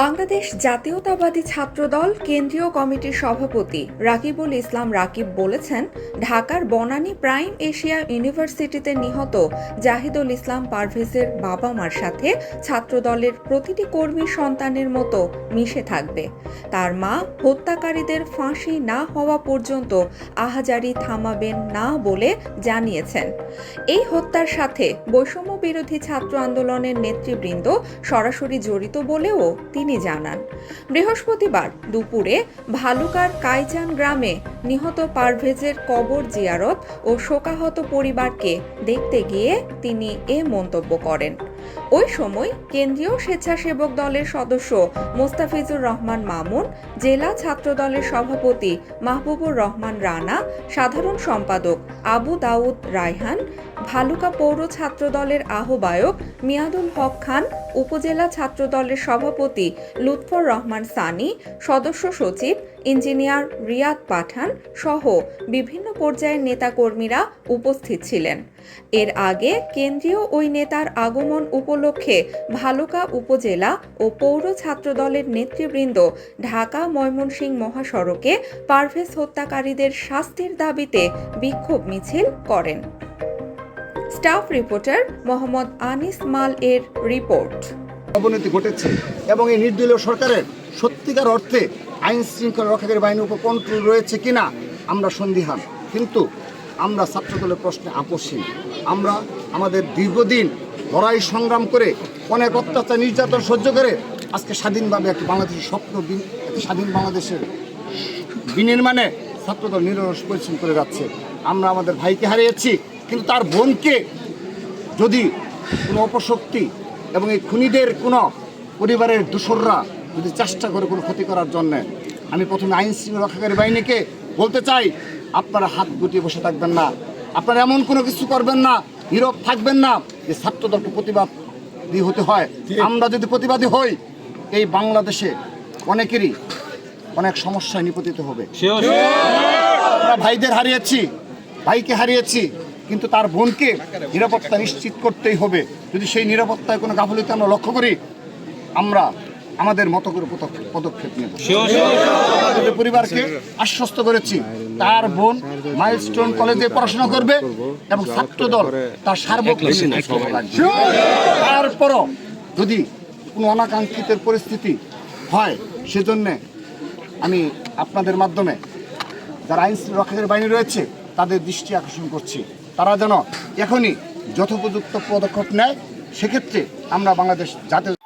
বাংলাদেশ জাতীয়তাবাদী ছাত্রদল কেন্দ্রীয় কমিটির সভাপতি রাকিবুল ইসলাম রাকিব বলেছেন, ঢাকার বনানী প্রাইম এশিয়া ইউনিভার্সিটিতে নিহত জাহিদুল ইসলাম পারভেজের বাবা মার সাথে ছাত্রদলের প্রতিটি কর্মী সন্তানের মতো মিশে থাকবে। তার মা হত্যাকারীদের ফাঁসি না হওয়া পর্যন্ত আহাজারি থামাবেন না বলে জানিয়েছেন। এই হত্যার সাথে বৈষম্য বিরোধী ছাত্র আন্দোলনের নেতৃবৃন্দ সরাসরি জড়িত বলেও তিনি জানান, বৃহস্পতিবার দুপুরে ভালুকার কাইচান গ্রামে নিহত পারভেজের কবর জিয়ারত ও শোকাহত পরিবারকে দেখতে গিয়ে তিনি এ মন্তব্য করেন। ওই সময় কেন্দ্রীয় স্বেচ্ছাসেবক দলের সদস্য মোস্তাফিজুর রহমান মামুন, জেলা ছাত্র দলের সভাপতি মাহবুবুর রহমান রানা, সাধারণ সম্পাদক আবু দাউদ রায়হান ভালুকা পৌর ছাত্র দলের আহ্বায়ক মিয়াদুল হক খান, উপজেলা ছাত্র দলের সভাপতি লুৎফর রহমান সানি, সদস্য সচিব ইঞ্জিনিয়ার রিয়াদ পাঠান সহ বিভিন্ন পর্যায়ের নেতাকর্মীরা উপস্থিত ছিলেন। এর আগে কেন্দ্রীয় ওই নেতার আগমন উপলক্ষে ভালুকা উপজেলা ও পৌর ছাত্রদলের নেতৃবৃন্দ ঢাকা ময়মনসিংহ মহাসড়কে পারভেজ হত্যাকারীদের শাস্তির দাবিতে বিক্ষোভ মিছিল করেন। স্টাফ রিপোর্টার মোহাম্মদ আনিস মাল এর রিপোর্ট। অবনতি ঘটেছে এবং এই নির্দলীয় সরকারের সত্যিকার অর্থে আইন শৃঙ্খলা রক্ষাকারী বাহিনীর উপর কন্ট্রোল রয়েছে কিনা আমরা সন্দিহান। কিন্তু আমরা ছাত্রদলের প্রশ্নে আপোষহীন। আমরা আমাদের দীর্ঘদিন লড়াই সংগ্রাম করে অনেক অত্যাচার, নির্যাতন সহ্য করে আজকে স্বাধীনভাবে একটি বাংলাদেশের স্বপ্ন একটি স্বাধীন বাংলাদেশের বিনির্মাণে ছাত্রদল নিরস পরিশ্রম করে যাচ্ছে। আমরা আমাদের ভাইকে হারিয়েছি। কিন্তু তার বোনকে যদি কোনো অপশক্তি এবং এই খুনিদের কোনো পরিবারের দূষররা যদি চেষ্টা করে কোনো ক্ষতি করার জন্যে আমি প্রথমে আইন শৃঙ্খলা রক্ষাকারী বাহিনীকে বলতে চাই আপনারা হাত গুটিয়ে বসে থাকবেন না। আপনারা এমন কোনো কিছু করবেন না নীরব থাকবেন না যে ছাত্রদলকে প্রতিবাদী হতে হয়। আমরা যদি প্রতিবাদী হই এই বাংলাদেশে অনেকেরই অনেক সমস্যায় নিপতিত হবে। আমরা ভাইদের হারিয়েছি ভাইকে হারিয়েছি কিন্তু তার বোনকে নিরাপত্তা নিশ্চিত করতেই হবে। যদি সেই নিরাপত্তায় কোনো গাফলিতে আমরা লক্ষ্য করি আমরা আমাদের মতো করে পদক্ষেপ- নেব। পরিবারকে আশ্বস্ত করেছি তার বোন মাইলস্টোন কলেজে পড়াশোনা করবে এবং ছাত্রদল তার সার্বক্ষণিক তারপরও যদি কোনো অনাকাঙ্ক্ষিত পরিস্থিতি হয় সেজন্যে আমি আপনাদের মাধ্যমে যারা আইন রক্ষাকারী বাহিনী রয়েছে তাদের দৃষ্টি আকর্ষণ করছি। তারা যেন এখনই যথোপযুক্ত পদক্ষেপ নেয় সেক্ষেত্রে আমরা বাংলাদেশ জাতীয়